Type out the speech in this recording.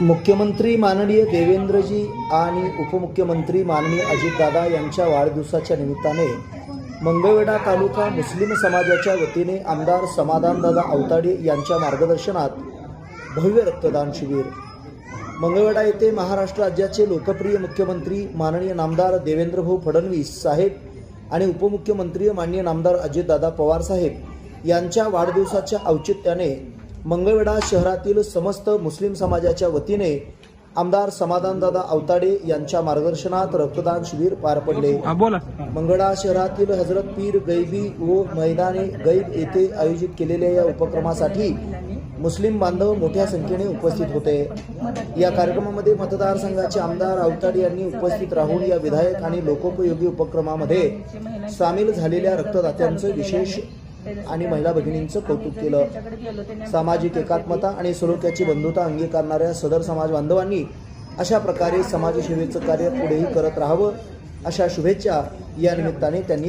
मुख्यमंत्री माननीय देवेंद्रजी आणि उपमुख्यमंत्री माननीय अजितदादा यांच्या वाढदिवसाच्या निमित्ताने मंगळवेढा तालुका मुस्लिम समाजाच्या वतीने आमदार समाधानदादा अवताडे यांच्या मार्गदर्शनात भव्य रक्तदान शिबिर. मंगळवेढा येथे महाराष्ट्र राज्याचे लोकप्रिय मुख्यमंत्री माननीय नामदार देवेंद्रभाऊ फडणवीस साहेब आणि उपमुख्यमंत्री माननीय नामदार अजितदादा पवार साहेब यांच्या वाढदिवसाच्या औचित्याने मंगळवेढा शहरातील समस्त मुस्लिम समाजाच्या वतीने आमदार समाधानदादा अवताडे यांच्या मार्गदर्शनात रक्तदान शिबिर पार पडले. मंगळा शहरातील हजरत पीर गैबी व मैदाने गैब येथे आयोजित केलेल्या या उपक्रमासाठी मुस्लिम बांधव मोठ्या संख्येने उपस्थित होते. या कार्यक्रमामध्ये मतदारसंघाचे आमदार अवताडे यांनी उपस्थित राहून या विधायक आणि लोकोपयोगी उपक्रमामध्ये सामील झालेल्या रक्तदात्यांचं विशेष आणि महिला भगिनींचं कौतुक केलं. सामाजिक एकात्मता आणि सलोख्याची बंधुता अंगीकारणाऱ्या सदर समाज बांधवांनी अशा प्रकारे समाजसेवेचं कार्य पुढेही करत राहावं अशा शुभेच्छा या निमित्ताने त्यांनी